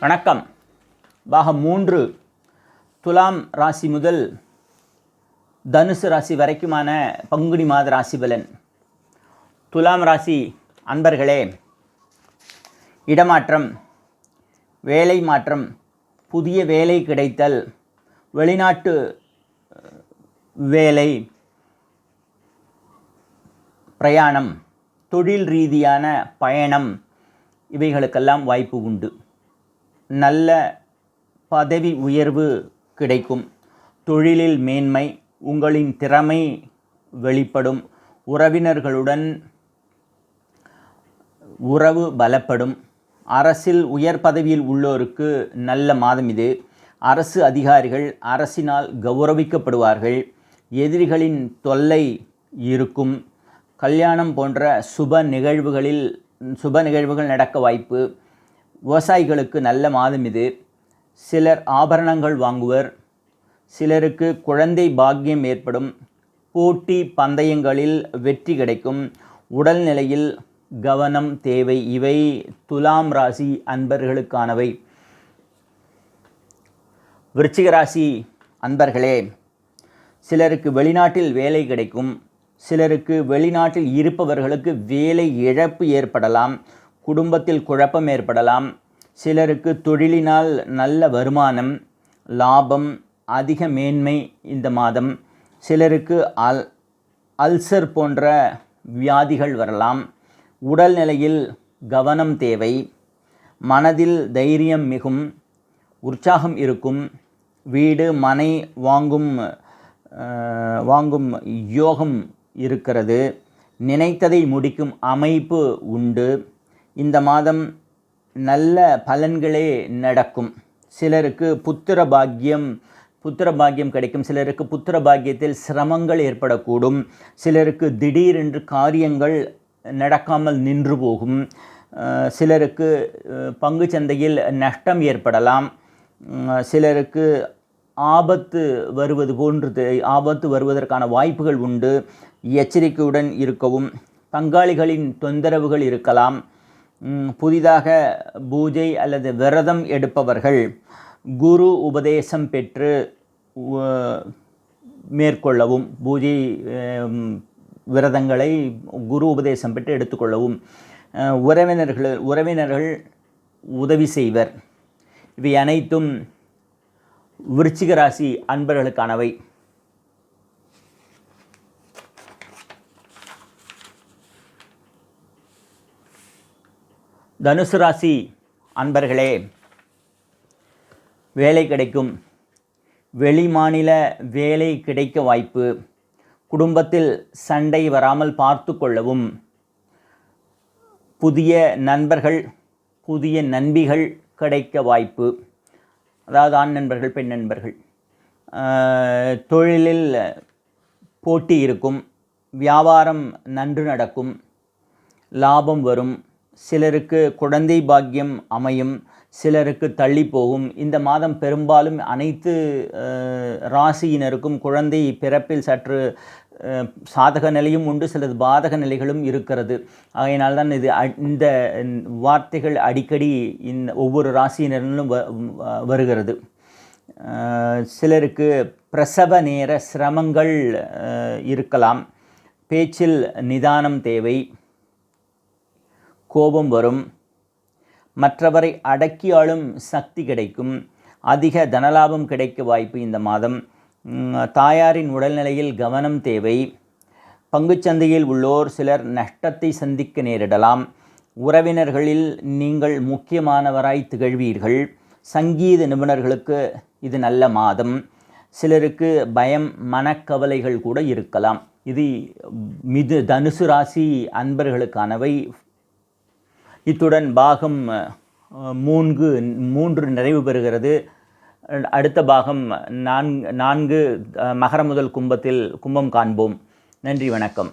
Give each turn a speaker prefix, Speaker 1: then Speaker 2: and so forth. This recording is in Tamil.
Speaker 1: வணக்கம். பாகம் மூன்று துலாம் ராசி முதல் தனுசு ராசி வரைக்குமான பங்குனி மாத ராசி பலன். துலாம் ராசி அன்பர்களே இடமாற்றம் வேலை மாற்றம் புதிய வேலை கிடைத்தல் வெளிநாட்டு வேலை பிரயாணம் தொழில் ரீதியான பயணம் இவைகளுக்கெல்லாம் வாய்ப்பு உண்டு. நல்ல பதவி உயர்வு கிடைக்கும். தொழிலில் மேன்மை உங்களின் திறமை வெளிப்படும். உறவினர்களுடன் உறவு பலப்படும். அரசில் உயர் பதவியில் உள்ளோருக்கு நல்ல மாதம் இது. அரசு அதிகாரிகள் அரசினால் கௌரவிக்கப்படுவார்கள். எதிரிகளின் தொல்லை இருக்கும். கல்யாணம் போன்ற சுப நிகழ்வுகளில் சுப நிகழ்வுகள் நடக்க வாய்ப்பு. விவசாயிகளுக்கு நல்ல மாதம் இது. சிலர் ஆபரணங்கள் வாங்குவர். சிலருக்கு குழந்தை பாக்கியம் ஏற்படும். போட்டி பந்தயங்களில் வெற்றி கிடைக்கும். உடல்நிலையில் கவனம் தேவை. இவை துலாம் ராசி அன்பர்களுக்கானவை. விருச்சிக ராசி அன்பர்களே சிலருக்கு வெளிநாட்டில் வேலை கிடைக்கும். சிலருக்கு வெளிநாட்டில் இருப்பவர்களுக்கு வேலை இழப்பு ஏற்படலாம். குடும்பத்தில் குழப்பம் ஏற்படலாம். சிலருக்கு தொழிலினால் நல்ல வருமானம் லாபம் அதிக மேன்மை இந்த மாதம். சிலருக்கு அல் அல்சர் போன்ற வியாதிகள் வரலாம். உடல்நிலையில் கவனம் தேவை. மனதில் தைரியம் மிகும். உற்சாகம் இருக்கும். வீடு மனை வாங்கும் வாங்கும் யோகம் இருக்கிறது. நினைத்ததை முடிக்கும் அமைப்பு உண்டு. இந்த மாதம் நல்ல பலன்களே நடக்கும். சிலருக்கு புத்திர பாக்கியம் புத்திர பாக்கியம் கிடைக்கும். சிலருக்கு புத்திர பாக்கியத்தில் சிரமங்கள் ஏற்படக்கூடும். சிலருக்கு திடீரென்று காரியங்கள் நடக்காமல் நின்று போகும். சிலருக்கு பங்கு சந்தையில் நஷ்டம் ஏற்படலாம். சிலருக்கு ஆபத்து வருவது போன்றது ஆபத்து வருவதற்கான வாய்ப்புகள் உண்டு. எச்சரிக்கையுடன் இருக்கவும். பங்காளிகளின் தொந்தரவுகள் இருக்கலாம். புதிதாக பூஜை அல்லது விரதம் எடுப்பவர்கள் குரு உபதேசம் பெற்று மேற்கொள்ளவும் பூஜை விரதங்களை குரு உபதேசம் பெற்று எடுத்துக்கொள்ளவும் உறவினர்கள் உறவினர்கள் உதவி செய்வர். இவை அனைத்தும் விருச்சிக ராசி அன்பர்களுக்கானவை. தனுசு ராசி அன்பர்களே வேலை கிடைக்கும். வெளிமாநில வேலை கிடைக்க வாய்ப்பு. குடும்பத்தில் சண்டை வராமல் பார்த்து கொள்ளவும். புதிய நண்பர்கள் புதிய நண்பிகள் கிடைக்க வாய்ப்பு. அதாவது ஆண் நண்பர்கள் பெண் நண்பர்கள். தொழிலில் போட்டி இருக்கும். வியாபாரம் நன்று நடக்கும். லாபம் வரும். சிலருக்கு குழந்தை பாக்கியம் அமையும் சிலருக்கு தள்ளி போகும். இந்த மாதம் பெரும்பாலும் அனைத்து ராசியினருக்கும் குழந்தை பிறப்பில் சற்று சாதக நிலையும் உண்டு. சிலது பாதக நிலைகளும் இருக்கிறது. ஆகையினால் தான் இது அ- இந்த வார்த்தைகள் அடிக்கடி இந்த ஒவ்வொரு ராசியினரிலும் வ- வ- வருகிறது. சிலருக்கு பிரசவ நேர சிரமங்கள் இருக்கலாம். பேச்சில் நிதானம் தேவை. கோபம் வரும். மற்றவரை அடக்கி ஆளும் சக்தி கிடைக்கும். அதிக தனலாபம் கிடைக்க வாய்ப்பு இந்த மாதம். தாயாரின் உடல்நிலையில் கவனம் தேவை. பங்குச்சந்தையில் உள்ளோர் சிலர் நஷ்டத்தை சந்திக்க நேரிடலாம். உறவினர்களில் நீங்கள் முக்கியமானவராய் திகழ்வீர்கள். சங்கீத நிபுணர்களுக்கு இது நல்ல மாதம். சிலருக்கு பயம் மனக்கவலைகள் கூட இருக்கலாம். இது மிது தனுசு ராசி அன்பர்களுக்கானவை. இத்துடன் பாகம் மூன்று மூன்று நிறைவு பெறுகிறது. அடுத்த பாகம் நான்கு நான்கு மகர முதல் கும்பத்தில் கும்பம் காண்போம். நன்றி வணக்கம்.